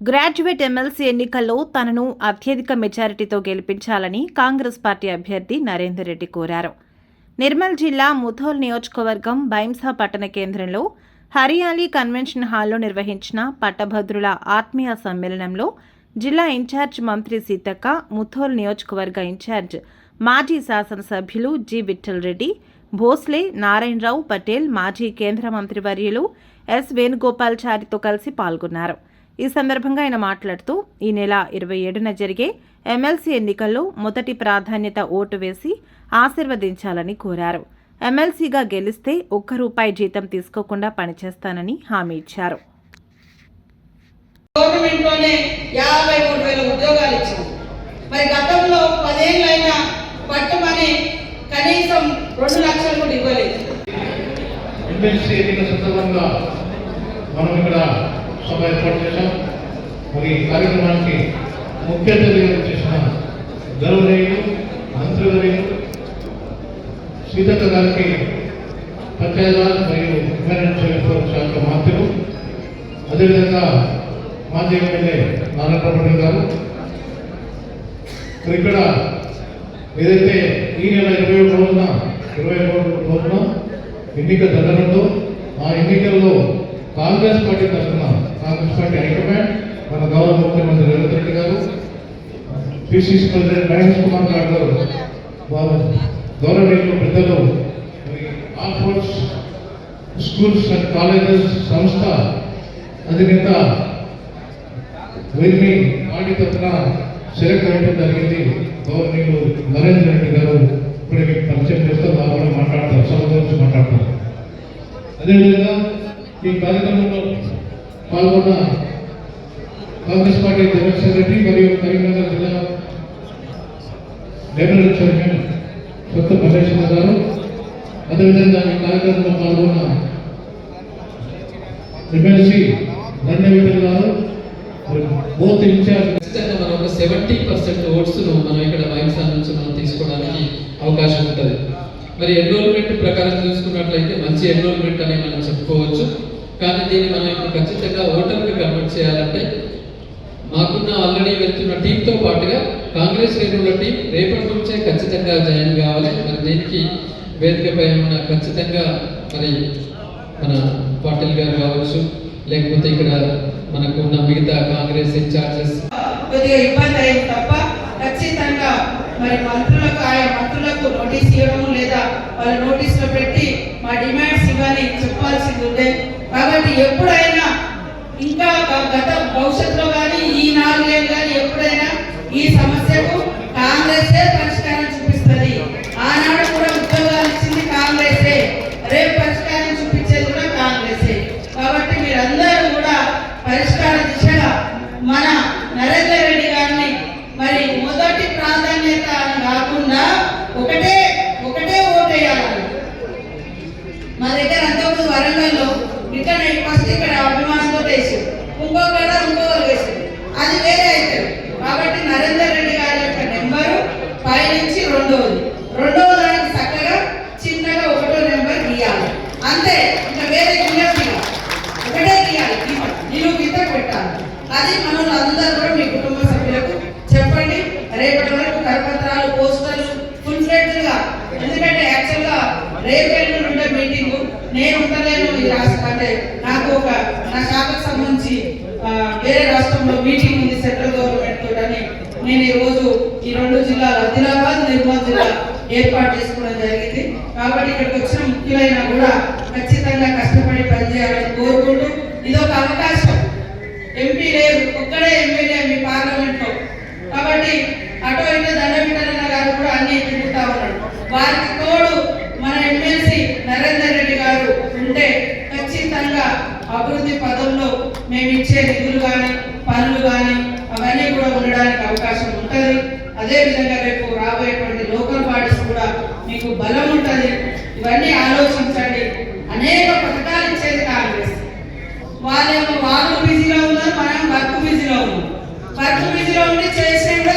Graduate MLC ఎన్నికల్లో తనను అత్యధిక మెజారిటీతో గెలిపించాలని కాంగ్రెస్ పార్టీ అభ్యర్థి నరేందర్ రెడ్డి కోరారు. నిర్మల్ జిల్లా ముథోల్ నియోజకవర్గం బైంసా పట్టణ కేంద్రంలో హరియాలీ కన్వెన్షన్ హాల్లో నిర్వహించిన పట్టభద్రుల ఆత్మీయ సమ్మేళనంలో జిల్లా ఇన్ఛార్జ్ మంత్రి సీతక్క ముథోల్ నియోజకవర్గ ఇన్ఛార్జ్ మాజీ శాసనసభ్యులు జి విఠల్ రెడ్డి భోస్లే నారాయణరావు పటేల్ మాజీ కేంద్ర మంత్రివర్యులు ఎస్ వేణుగోపాల్చారితో కలిసి పాల్గొన్నారు. ఈ సందర్భంగా ఆయన మాట్లాడుతూ ఈ నెల ఇరవై ఏడున జరిగే ఎమ్మెల్సీ ఎన్నికల్లో మొదటి ప్రాధాన్యత ఓటు వేసి ఆశీర్వదించాలని కోరారు. ఎమ్మెల్సీగా గెలిస్తే ఒక్క రూపాయి జీతం తీసుకోకుండా పనిచేస్తానని హామీ ఇచ్చారు. గవర్నమెంట్లోనే యాభై మూడు వేల ఉద్యోగాలు ఇచ్చింది. మరి గతంలో పదేళ్ళైనా పట్టుమని కనీసం రెండు లక్షలు కూడా ఇవ్వలేదు. ఎమ్మెల్సీ ఎన్నికల సందర్భంగా మనం ఇక్కడ సభ ఏర్పాటు చేశాం మరి ఈ కార్యక్రమానికి ముఖ్య అతిథిగా చేసిన గౌరవనీయులు మంత్రివర్యులు సీతక్క గారికి పంచాయతీరాజ్ మరియు హ్యూమానిటేరియన్ శాఖ మంత్రులు అదేవిధంగా మాజీ ఎమ్మెల్యే నారాయణ గారు. మరి ఇక్కడ ఏదైతే ఈ నెల ఇరవై ఒకటి రోజున ఇరవై ఒకటి రోజున ఎన్నిక జరగడంతో ఆ ఎన్నికల్లో కాంగ్రెస్ పార్టీ తరఫున కాంగ్రెస్ పార్టీ హైకమాండ్ మన గౌరవ ముఖ్యమంత్రి రేవంత్ రెడ్డి గారు పిసిసి ప్రెసిడెంట్ మహేష్ కుమార్ గారు గారు వారు గౌరవనీయులు పెద్దలు మరి స్కూల్స్ అండ్ కాలేజెస్ సంస్థ అధినేత వీరిని పార్టీ తరఫున సెలెక్ట్ అవ్వడం జరిగింది. గౌరవనీయులు నరేంద్ర రెడ్డి గారు ఇప్పుడు మీకు పరిచయం చేస్తూ వారు కూడా మాట్లాడతారు సభ గురించి మాట్లాడతారు. అదేవిధంగా ఈ కార్యక్రమంలో పాల్గొన్న కాంగ్రెస్ పార్టీ జగన్ సెక్రటరీ మరియు కరీంనగర్ జిల్లా జనరల్ చైర్మన్ కొత్త మల్లేశ్వర గారు. అదేవిధంగా ఈ కార్యక్రమంలో పాల్గొన్న ఎమ్మెల్సీ దండ గారు. బోత్ ఇన్ఛార్జ్ ఖచ్చితంగా మనం ఒక సెవెంటీ పర్సెంట్ ఓట్స్ను మనం ఇక్కడ వైఎస్ఆర్ నుంచి మనం తీసుకోవడానికి అవకాశం ఉంటుంది. మరి ఎన్రోల్మెంట్ ప్రకారం చూసుకున్నట్లయితే మంచి ఎన్రోల్మెంట్ అని మనం చెప్పుకోవచ్చు. కానీ దీన్ని మనం ఇప్పుడు ఖచ్చితంగా ఓటర్కి కన్వర్ట్ చేయాలంటే మాకున్న ఆల్రెడీ వెళ్తున్న టీంతో పాటుగా కాంగ్రెస్ శ్రేణుల టీం రేపటి నుంచే ఖచ్చితంగా జాయిన్ కావాలి. మరి దీనికి వేదికపై ఉన్న ఖచ్చితంగా మరి మన పాటిల్ గారు కావచ్చు లేకపోతే ఇక్కడ మనకు ఉన్న మిగతా కాంగ్రెస్ ఇన్ఛార్జెస్. కొద్దిగా ఇబ్బంది అయ్యింది తప్ప ఖచ్చితంగా మరి మంత్రులకు ఆయా మంత్రులకు నోటీస్ ఇవ్వడం లేదా వాళ్ళ నోటీసులో పెట్టి మా డిమాండ్స్ ఇవ్వని చెప్పాల్సింది ఉండే కాబట్టి ఎప్పుడైనా ఇంకా గత భవిష్యత్తులో కానీ ఈ నాలుగేళ్ళు కానీ ఎప్పుడైనా ఈ సమస్య కాంగ్రెసే పరిష్కారం చూపిస్తుంది ఆనాడు కూడా ఉద్యోగాలు ఇచ్చింది కాంగ్రెసే రేపు పరిష్కారం చూపించేది కూడా కాంగ్రెసే కాబట్టి మీరందరూ కూడా పరిష్కార దిశగా మన నరేంద్ర రెడ్డి గారిని మరి మొదటి ప్రాధాన్యత అని కాకుండా ఒకటే ఒకటే ఓటు వేయాలి మా దగ్గర అంతకుముందు వరంగల్లో ఇక్కడ ఇక్కడ అభిమానంతో వేసారు ఇంకో కాడ ఇంకొకరు వేసారు అది వేరే అవుతుంది కాబట్టి నరేందర్ రెడ్డి గారి యొక్క నెంబరు పైనుంచి రెండవది రెండవ దానికి చక్కగా చిన్నగా ఒకటో నెంబర్ గీయాలి. అంతే ఇంకా వేరే గీయాలి ఒకటే గీయాలి గీత నిలువు గీత పెట్టాలి. అది మనల్ని అందరూ కూడా మీ కుటుంబ సభ్యులకు చెప్పండి. రేపటి వరకు కరపత్రాలు పోస్టర్లు ఫుల్గా ఎందుకంటే యాక్చువల్గా రేపు ఎల్లుండి ఉండే మీటింగ్ నేను ఉండలేను ఈ రాష్ట్రం అంటే నాకు ఒక నా శాఖకు సంబంధించి వేరే రాష్ట్రంలో మీటింగ్ ఉంది సెంట్రల్ గవర్నమెంట్ తోటని నేను ఈ రోజు ఈ రెండు జిల్లాలు ఆదిలాబాద్ నిర్మల్ జిల్లా ఏర్పాటు చేసుకోవడం జరిగింది. కాబట్టి ఇక్కడికి వచ్చిన ముఖ్యులైనా కూడా ఖచ్చితంగా కష్టపడి పనిచేయాలని కోరుకుంటూ ఇది ఒక అవకాశం. ఎంపీ లేరు ఒక్కడే ఎమ్మెల్యే మీ పార్లమెంట్లో కాబట్టి అటు ఇటో దండవిఠలన్న గారు కూడా అన్ని తిరుగుతా ఉన్నాడు వారికి తోడు మన ఎమ్మెల్సీ నరేందర్ రెడ్డి గారు ఉంటే ఖచ్చితంగా అభివృద్ధి పదంలో మేము ఇచ్చే నిధులు కానీ పనులు కానీ అవన్నీ కూడా ఉండడానికి అవకాశం ఉంటుంది అదే విధంగా రేపు రాబోయేటువంటి లోకల్ బాడీస్ కూడా మీకు బలం ఉంటుంది. ఇవన్నీ ఆలోచించండి. అనేక పథకాలు ఇచ్చేది కాంగ్రెస్. వాళ్ళేమో వాళ్ళు బిజీలో ఉన్నారు మనం వర్క్ బిజీలో ఉన్నాం. వర్క్ బిజీలో ఉండి చేసి